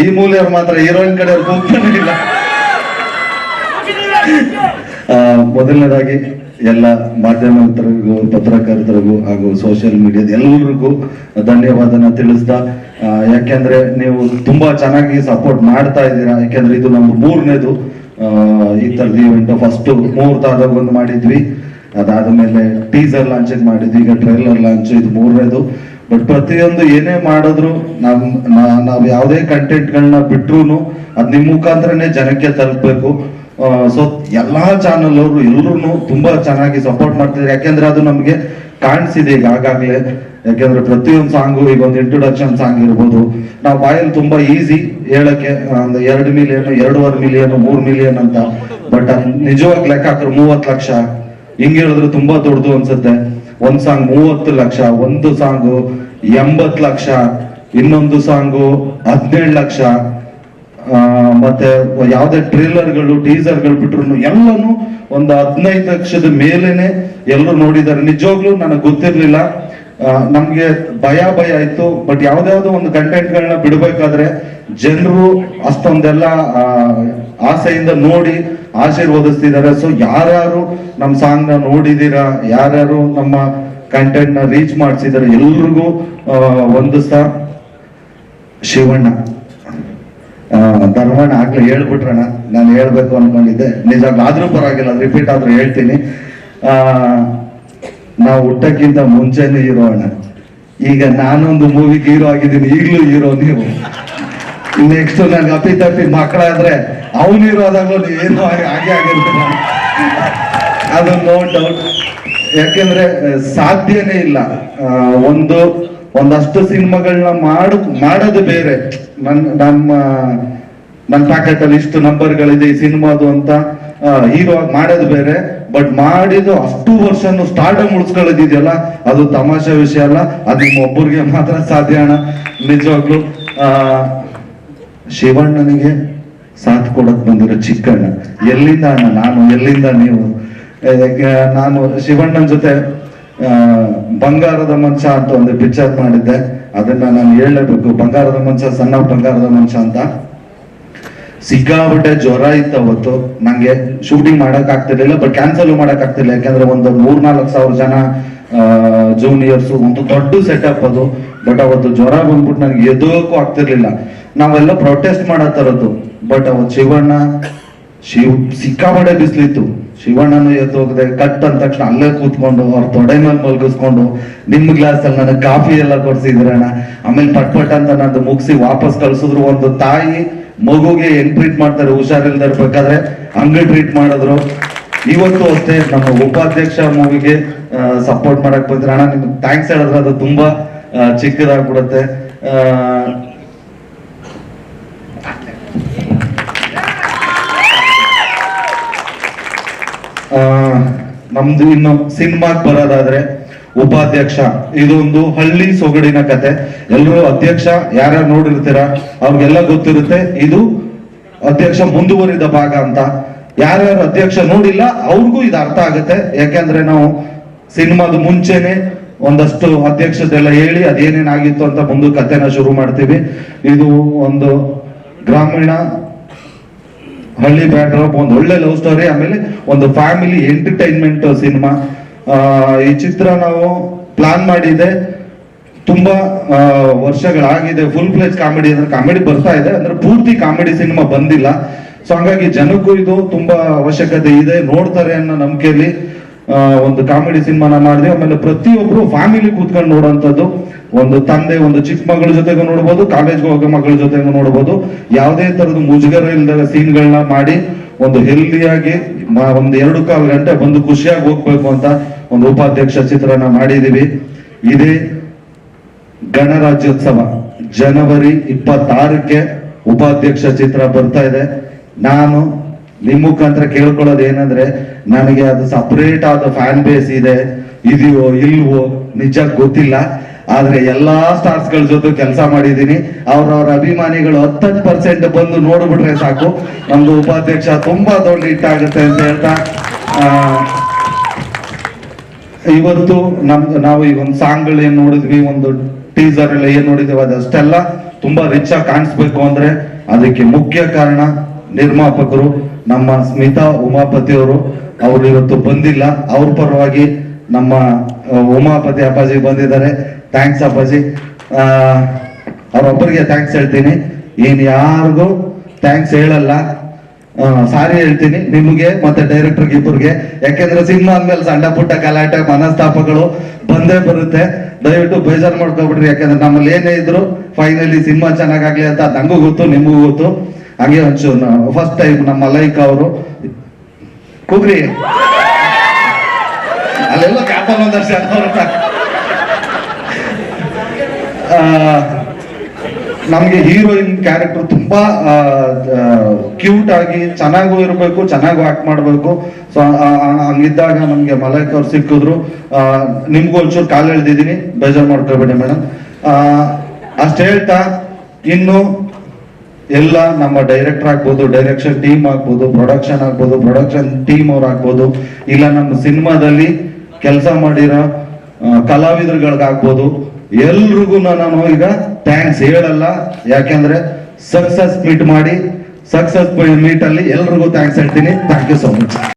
ಈ ಮೂಲೆಯವ್ರು ಮಾತ್ರ ಹೀರೋಯಿನ್ ಕಡೆ ಇಲ್ಲ. ಆ, ಮೊದಲನೇದಾಗಿ ಎಲ್ಲ ಮಾಧ್ಯಮ ಮಿತ್ರರಿಗೂ ಪತ್ರಕರ್ತರಿಗೂ ಹಾಗೂ ಸೋಷಿಯಲ್ ಮೀಡಿಯಾದ ಎಲ್ಲರಿಗೂ ಧನ್ಯವಾದನ ತಿಳಿಸ್ತಾ ಯಾಕೆಂದ್ರೆ ನೀವು ತುಂಬಾ ಚೆನ್ನಾಗಿ ಸಪೋರ್ಟ್ ಮಾಡ್ತಾ ಇದ್ದೀರಾ. ಯಾಕೆಂದ್ರೆ ಇದು ನಮ್ದು ಮೂರನೇದು ಈ ತರದ ಇವೆಂಟ್ ಫಸ್ಟ್ ಮುಹೂರ್ತ ಒಂದು ಮಾಡಿದ್ವಿ. ಅದಾದ್ಮೇಲೆ ಟೀಸರ್ ಲಾಂಚಿಂಗ್ ಮಾಡಿದ್ವಿ, ಈಗ ಟ್ರೈಲರ್ ಲಾಂಚ್ ಇದು ಮೂರನೇದು. ಬಟ್ ಪ್ರತಿಯೊಂದು ಏನೇ ಮಾಡಿದ್ರು ನಮ್ ನಾವ್ ಯಾವುದೇ ಕಂಟೆಂಟ್ಗಳನ್ನ ಬಿಟ್ರು ಅದ್ ನಿಮ್ ಮುಖಾಂತರನೇ ಜನಕ್ಕೆ ತಲುಪಬೇಕು. ಸೊ ಎಲ್ಲಾ ಚಾನಲ್ ಅವರು ಎಲ್ಲರೂ ತುಂಬಾ ಚೆನ್ನಾಗಿ ಸಪೋರ್ಟ್ ಮಾಡ್ತಿದ್ರು. ಯಾಕೆಂದ್ರೆ ಅದು ನಮ್ಗೆ ಕಾಣಿಸಿದೆ ಈಗ ಆಗಾಗ್ಲೇ. ಯಾಕೆಂದ್ರೆ ಪ್ರತಿಯೊಂದು ಸಾಂಗು ಈಗ ಒಂದು ಇಂಟ್ರೊಡಕ್ಷನ್ ಸಾಂಗ್ ಇರ್ಬೋದು. ನಾವು ಬಾಯಲ್ಲಿ ತುಂಬಾ ಈಸಿ ಹೇಳಕ್ಕೆ, ಒಂದು ಎರಡು ಮಿಲಿಯನ್ ಎರಡೂವರೆ ಮಿಲಿಯನ್ ಮೂರ್ ಮಿಲಿಯನ್ ಅಂತ. ಬಟ್ ನಿಜವಾಗಿ ಲೆಕ್ಕ ಹಾಕ್ರೆ ಮೂವತ್ ಲಕ್ಷ. ಹಿಂಗ್ ಹೇಳಿದ್ರೆ ತುಂಬಾ ದೊಡ್ಡದು ಅನ್ಸುತ್ತೆ. ಒಂದ್ ಸಾಂಗ್ ಮೂವತ್ತು ಲಕ್ಷ, ಒಂದು ಸಾಂಗು ಎಂಬತ್ ಲಕ್ಷ, ಇನ್ನೊಂದು ಸಾಂಗು ಹದಿನೇಳು ಲಕ್ಷ. ಮತ್ತೆ ಯಾವ್ದೇ ಟ್ರೇಲರ್ಗಳು ಟೀಸರ್ಗಳು ಬಿಟ್ರು ಎಲ್ಲಾನು ಒಂದು ಹದಿನೈದು ಲಕ್ಷದ ಮೇಲೇನೆ ಎಲ್ಲರೂ ನೋಡಿದ್ದಾರೆ. ನಿಜವಾಗ್ಲೂ ನನಗೆ ಗೊತ್ತಿರ್ಲಿಲ್ಲ. ನಮ್ಗೆ ಭಯ ಭಯ ಆಯ್ತು ಬಟ್ ಯಾವ್ದಾವ್ದೋ ಒಂದು ಕಂಟೆಂಟ್ಗಳನ್ನ ಬಿಡಬೇಕಾದ್ರೆ ಜನರು ಅಷ್ಟೊಂದೆಲ್ಲ ಆಸೆಯಿಂದ ನೋಡಿ ಆಶೀರ್ವದಿಸ್ತಿದ್ದಾರೆ. ಸೊ ಯಾರ್ಯಾರು ನಮ್ಮ ಸಾಂಗ್ನ ನೋಡಿದೀರಾ, ಯಾರ್ಯಾರು ನಮ್ಮ ಕಂಟೆಂಟ್ನ ರೀಚ್ ಮಾಡಿಸಿದಾರೆ, ಎಲ್ರಿಗೂ ಒಂದು ವಂದಿಸ್ತಾ ಶಿವಣ್ಣ. ಧರ್ಮಣ್ಣ ಆಗ್ಲೇ ಹೇಳ್ಬಿಟ್ರಣ್ಣ, ನಾನು ಹೇಳ್ಬೇಕು ಅನ್ಕೊಂಡಿದ್ದೆ. ನಿಜ ಆದ್ರೂ ಪರವಾಗಿಲ್ಲ ರಿಪೀಟ್ ಆದ್ರೂ ಹೇಳ್ತೀನಿ. ನಾವು ಹುಟ್ಟಕ್ಕಿಂತ ಮುಂಚೆನೇ ಹೀರೋ ಅಣ್ಣ. ಈಗ ನಾನೊಂದು ಮೂವಿಗೆ ಹೀರೋ ಆಗಿದ್ದೀನಿ, ಈಗಲೂ ಹೀರೋ ನೀವು. ನೆಕ್ಸ್ಟ್ ನನ್ಗೆ ಅಪ್ಪಿ ತಪ್ಪಿ ಮಕ್ಕಳಾದ್ರೆ ಅವನು ಇರೋದಾಗ್ಲೂ ಏನು ಹಾಗೆ ಆಗಿರ್ತೀರ ಅದು ನೋ ಡೌಟ್ ಯಾಕೆಂದ್ರೆ ಸಾಧ್ಯನೇ ಇಲ್ಲ. ಒಂದು, ಒಂದಷ್ಟು ಸಿನಿಮಾಗಳನ್ನ ಮಾಡು, ಮಾಡೋದು ಬೇರೆ. ನನ್, ನಮ್ಮ ನನ್ನ ಪ್ಯಾಕೆಟ್ ಅಲ್ಲಿ ಇಷ್ಟು ನಂಬರ್ಗಳಿದೆ ಈ ಸಿನಿಮಾದು ಅಂತ ಹೀರೋ ಮಾಡೋದು ಬೇರೆ. ಬಟ್ ಮಾಡಿದ್ದು ಅಷ್ಟು ವರ್ಷನು ಸ್ಟಾರ್ಟಮ್ ಉಳಿಸ್ಕೊಳ್ಳೋದಿದೆಯಲ್ಲ ಅದು ತಮಾಷೆ ವಿಷಯ ಅಲ್ಲ. ಅದು ನಿಮ್ಮ ಒಬ್ಬರಿಗೆ ಮಾತ್ರ ಸಾಧ್ಯ ಅಣ್ಣ. ನಿಜವಾಗ್ಲು ಶಿವಣ್ಣನಿಗೆ ಸಾಥ್ ಕೊಡಕ್ ಬಂದಿರೋ ಚಿಕ್ಕಣ್ಣ. ಎಲ್ಲಿಂದ ಅಣ್ಣ? ನಾನು ಎಲ್ಲಿಂದ ನೀವು? ನಾನು ಶಿವಣ್ಣನ ಜೊತೆ ಬಂಗಾರದ ಮಂಚ ಅಂತ ಒಂದು ಪಿಕ್ಚರ್ ಮಾಡಿದ್ದೆ. ಅದನ್ನ ನಾನು ಹೇಳಬೇಕು. ಬಂಗಾರದ ಮಂಚ ಸಣ್ಣ ಬಂಗಾರದ ಮಂಚ ಅಂತ. ಸಿಕ್ಕಾಪಟ್ಟೆ ಜ್ವರ ಇತ್ತು ಅವತ್ತು. ನಂಗೆ ಶೂಟಿಂಗ್ ಮಾಡಕ್ ಆಗ್ತಿರ್ಲಿಲ್ಲ ಬಟ್ ಕ್ಯಾನ್ಸಲ್ ಮಾಡಕ್ ಆಗ್ತಿರ್ಲಿಲ್ಲ. ಯಾಕಂದ್ರೆ ಒಂದು ಮೂರ್ನಾಲ್ಕು ಸಾವಿರ ಜನ ಜೂನಿಯರ್ಸ್ ಒಂದು ದೊಡ್ಡ ಸೆಟಪ್ ಅದು. ಬಟ್ ಅವತ್ತು ಜ್ವರ ಬಂದ್ಬಿಟ್ಟು ನನಗೆ ಎದೋಕ್ಕೂ ಆಗ್ತಿರ್ಲಿಲ್ಲ. ನಾವೆಲ್ಲ ಪ್ರೊಟೆಸ್ಟ್ ಮಾಡತ್ತರದ್ದು ಬಟ್ ಅವತ್ತು ಶಿವಣ್ಣ, ಶಿವ್ ಸಿಕ್ಕಾಪಟ್ಟೆ ಬಿಸಿಲಿತ್ತು. ಶಿವಣ್ಣನು ಎದ್ದು ಹೋಗದೆ, ಕಟ್ ಅಂದ ತಕ್ಷಣ ಅಲ್ಲೇ ಕೂತ್ಕೊಂಡು ಅವ್ರ ತೊಡೆ ಮೇಲೆ ಮಲ್ಗಿಸ್ಕೊಂಡು, ನಿಮ್ ಗ್ಲಾಸ್ ಅಲ್ಲಿ ನನಗೆ ಕಾಫಿ ಎಲ್ಲ ಕೊಡ್ಸಿದ್ರಣ್ಣ ಆಮೇಲೆ ಪಟ್ ಪಟ್ ಅಂತ ನಂದು ಮುಗಿಸಿ ವಾಪಸ್ ಕಳ್ಸಿದ್ರು ಒಂದು ತಾಯಿ. ಮಗುಗೆ ಹೆಂಗ್ ಟ್ರೀಟ್ ಮಾಡ್ತಾರೆ ಹುಷಾರಿಲ್ದ ಇರ್ಬೇಕಾದ್ರೆ ಹಂಗೆ ಟ್ರೀಟ್ ಮಾಡಿದ್ರು. ಇವತ್ತು ಅಷ್ಟೇ ನಮ್ಮ ಉಪಾಧ್ಯಕ್ಷ ಮೂವಿಗೆ ಸಪೋರ್ಟ್ ಮಾಡಕ್ ಬಂದ್ರೆ ಅಣ್ಣ, ನಿಮ್ಗೆ ಥ್ಯಾಂಕ್ಸ್ ಹೇಳಿದ್ರೆ ಅದು ತುಂಬಾ ಚಿಕ್ಕದಾಗ್ಬಿಡುತ್ತೆ. ನಮ್ದು ಇನ್ನು ಸಿನಿಮಾಗ್ ಬರೋದಾದ್ರೆ ಉಪಾಧ್ಯಕ್ಷ. ಇದೊಂದು ಹಳ್ಳಿ ಸೊಗಡಿನ ಕತೆ. ಎಲ್ಲರೂ ಅಧ್ಯಕ್ಷ ಯಾರ ನೋಡಿರ್ತೀರ, ಅವ್ರಿಗೆಲ್ಲ ಗೊತ್ತಿರುತ್ತೆ. ಇದು ಅಧ್ಯಕ್ಷ ಮುಂದುವರಿದ ಭಾಗ ಅಂತ. ಯಾರ್ಯಾರು ಅಧ್ಯಕ್ಷ ನೋಡಿಲ್ಲ, ಅವ್ರಿಗೂ ಇದು ಅರ್ಥ ಆಗುತ್ತೆ. ಯಾಕೆಂದ್ರೆ ನಾವು ಸಿನಿಮಾದ ಮುಂಚೆನೆ ಒಂದಷ್ಟು ಅಧ್ಯಕ್ಷತೆಲ್ಲ ಹೇಳಿ ಅದೇನೇನಾಗಿತ್ತು ಅಂತ ಮುಂದೆ ಕಥೆನ ಶುರು ಮಾಡ್ತೀವಿ. ಇದು ಒಂದು ಗ್ರಾಮೀಣ ಹಳ್ಳಿ ಬ್ಯಾಕ್ಡ್ರಾಪ್, ಒಂದು ಒಳ್ಳೆ ಲವ್ ಸ್ಟೋರಿ, ಆಮೇಲೆ ಒಂದು ಫ್ಯಾಮಿಲಿ ಎಂಟರ್ಟೈನ್ಮೆಂಟ್ ಸಿನಿಮಾ. ಈ ಚಿತ್ರ ನಾವು ಪ್ಲಾನ್ ಮಾಡಿದೆ. ತುಂಬಾ ವರ್ಷಗಳಾಗಿದೆ. ಫುಲ್ ಪ್ಲೇಸ್ ಕಾಮಿಡಿ ಅಂದ್ರೆ ಕಾಮಿಡಿ ಬರ್ತಾ ಇದೆ. ಅಂದ್ರೆ ಪೂರ್ತಿ ಕಾಮಿಡಿ ಸಿನಿಮಾ ಬಂದಿಲ್ಲ. ಸೊ ಹಂಗಾಗಿ ಜನಕ್ಕೂ ಇದು ತುಂಬಾ ಅವಶ್ಯಕತೆ ಇದೆ. ನೋಡ್ತಾರೆ ಅನ್ನೋ ನಂಬಿಕೆಯಲ್ಲಿ ಒಂದು ಕಾಮಿಡಿ ಸಿನಿಮಾನ ಮಾಡಿದೆ. ಆಮೇಲೆ ಪ್ರತಿಯೊಬ್ರು ಫ್ಯಾಮಿಲಿ ಕೂತ್ಕೊಂಡು ನೋಡುವಂಥದ್ದು ಒಂದು ತಂದೆ, ಒಂದು ಚಿಕ್ಕ ಮಗಳ ಜೊತೆಗೂ ನೋಡ್ಬೋದು ಕಾಲೇಜ್ಗೆ ಹೋಗೋ ಮಗಳ ಜೊತೆಗೂ ನೋಡ್ಬೋದು. ಯಾವುದೇ ತರದ ಮುಜುಗರ ಇಲ್ಲದ ಸೀನ್ಗಳನ್ನ ಮಾಡಿ ಒಂದು ಹೆಲ್ದಿಯಾಗಿ ಒಂದು ಎರಡು ಕಾಲು ಗಂಟೆ ಬಂದು ಖುಷಿಯಾಗಿ ಹೋಗ್ಬೇಕು ಅಂತ ಒಂದು ಉಪಾಧ್ಯಕ್ಷ ಚಿತ್ರನ ಮಾಡಿದೀವಿ ಇದೇ ಗಣರಾಜ್ಯೋತ್ಸವ. ಜನವರಿ ಇಪ್ಪತ್ತಾರಕ್ಕೆ ಉಪಾಧ್ಯಕ್ಷ ಚಿತ್ರ ಬರ್ತಾ ಇದೆ. ನಾನು ನಿಮ್ ಮುಖಾಂತರ ಕೇಳ್ಕೊಳ್ಳೋದು ಏನಂದ್ರೆ ನನಗೆ ಅದು ಸಪರೇಟ್ ಆದ ಫ್ಯಾನ್ ಬೇಸ್ ಇದೆ, ಇದೆಯೋ ಇಲ್ವೋ ನಿಜ ಗೊತ್ತಿಲ್ಲ. ಆದ್ರೆ ಎಲ್ಲಾ ಸ್ಟಾರ್ಸ್ಗಳ ಜೊತೆ ಕೆಲಸ ಮಾಡಿದೀನಿ ಅವ್ರವ್ರ ಅಭಿಮಾನಿಗಳು ಹತ್ತತ್ತು ಪರ್ಸೆಂಟ್ ಬಂದು ನೋಡ್ಬಿಟ್ರೆ ಸಾಕು. ನಮ್ದು ಉಪಾಧ್ಯಕ್ಷ ತುಂಬಾ ದೊಡ್ಡ ಹಿಟ್ ಆಗುತ್ತೆ ಅಂತ ಹೇಳ್ತಾ ಇವತ್ತು ನಮ್ ನಾವು ಈಗ ಒಂದು ಸಾಂಗ್ಗಳು ಏನ್ ನೋಡಿದ್ವಿ, ಒಂದು ಟೀಸರ್ ಎಲ್ಲ ಏನ್ ನೋಡಿದ್ವಿ, ಅದಷ್ಟೆಲ್ಲ ತುಂಬಾ ರಿಚ್ ಆಗಿ ಕಾಣಿಸ್ಬೇಕು ಅಂದ್ರೆ ಅದಕ್ಕೆ ಮುಖ್ಯ ಕಾರಣ ನಿರ್ಮಾಪಕರು, ನಮ್ಮ ಸ್ಮಿತಾ ಉಮಾಪತಿ ಅವರು ಅವ್ರು ಇವತ್ತು ಬಂದಿಲ್ಲ. ಅವ್ರ ಪರವಾಗಿ ನಮ್ಮ ಉಮಾಪತಿ ಅಪ್ಪಾಜಿ ಬಂದಿದ್ದಾರೆ. ಥ್ಯಾಂಕ್ಸ್ ಅಪ್ಪಾಜಿ. ಅವರೊಬ್ಬರಿಗೆ ಥ್ಯಾಂಕ್ಸ್ ಹೇಳ್ತೀನಿ. ಏನ್ ಯಾರಿಗೂ ಥ್ಯಾಂಕ್ಸ್ ಹೇಳಲ್ಲ. ಸಾರಿ ಹೇಳ್ತೀನಿ. ನಿಮಗೆ ಮತ್ತೆ ಡೈರೆಕ್ಟರ್ ಇಬ್ಬರಿಗೆ ಯಾಕೆಂದ್ರೆ ಸಿನಿಮಾ ಅಂದ್ಮೇಲೆ ಸಣ್ಣ ಪುಟ್ಟ ಗಲಾಟೆ, ಮನಸ್ತಾಪಗಳು ಬಂದೇ ಬರುತ್ತೆ. ದಯವಿಟ್ಟು ಬೇಜಾರು ಮಾಡ್ಕೊಬಿಡ್ರಿ. ಯಾಕಂದ್ರೆ ನಮ್ಮಲ್ಲಿ ಏನೇ ಇದ್ರು ಫೈನಲಿ ಸಿನಿಮಾ ಚೆನ್ನಾಗಾಗ್ಲಿ ಅಂತ ನಂಗೂ ಗೊತ್ತು, ನಿಮಗೂ ಗೊತ್ತು. ಹಂಗೆ ಒಂಚೂರು ಫಸ್ಟ್ ಟೈಮ್ ನಮ್ಮ ಲೈಕ್ ಅವರು ಕುಗ್ರಿ. ಅಲ್ಲೆಲ್ಲ ಕ್ಯಾಪಲ್ ಒಂದರ್ಶ ನಮ್ಗೆ ಹೀರೋಯಿನ್ ಕ್ಯಾರೆಕ್ಟರ್ ತುಂಬಾ ಕ್ಯೂಟ್ ಆಗಿ ಚೆನ್ನಾಗೂ ಇರಬೇಕು, ಚೆನ್ನಾಗೂ ಆಕ್ಟ್ ಮಾಡಬೇಕು. ಸೊ ಹಂಗಿದ್ದಾಗ ನಮ್ಗೆ ಮಲೈಕ್ ಅವ್ರು ಸಿಕ್ಕಿದ್ರು. ನಿಮ್ಗೂ ಒಂಚೂರು ಕಾಲು ಎಳ್ದಿದ್ದೀನಿ ಬೇಜಾರು ಮಾಡ್ಕೊಬೇಡಿ ಮೇಡಮ್. ಅಷ್ಟು ಹೇಳ್ತಾ, ಇನ್ನು ಎಲ್ಲ ನಮ್ಮ ಡೈರೆಕ್ಟರ್ ಆಗ್ಬೋದು ಡೈರೆಕ್ಷನ್ ಟೀಮ್ ಆಗ್ಬೋದು ಪ್ರೊಡಕ್ಷನ್ ಆಗ್ಬೋದು ಪ್ರೊಡಕ್ಷನ್ ಟೀಮ್ ಅವ್ರು ಆಗ್ಬೋದು, ಇಲ್ಲ ನಮ್ಮ ಸಿನಿಮಾದಲ್ಲಿ ಕೆಲಸ ಮಾಡಿರೋ ಕಲಾವಿದರುಗಳಿಗಾಗ್ಬೋದು, ಎಲ್ರಿಗೂ ನಾನು ಈಗ ಥ್ಯಾಂಕ್ಸ್ ಹೇಳಲ್ಲ. ಯಾಕೆಂದ್ರೆ ಸಕ್ಸಸ್ ಮೀಟ್ ಮಾಡಿ ಸಕ್ಸಸ್ ಮೀಟ್ ಅಲ್ಲಿ ಎಲ್ರಿಗೂ ಥ್ಯಾಂಕ್ಸ್ ಹೇಳ್ತೀನಿ. Thank you so much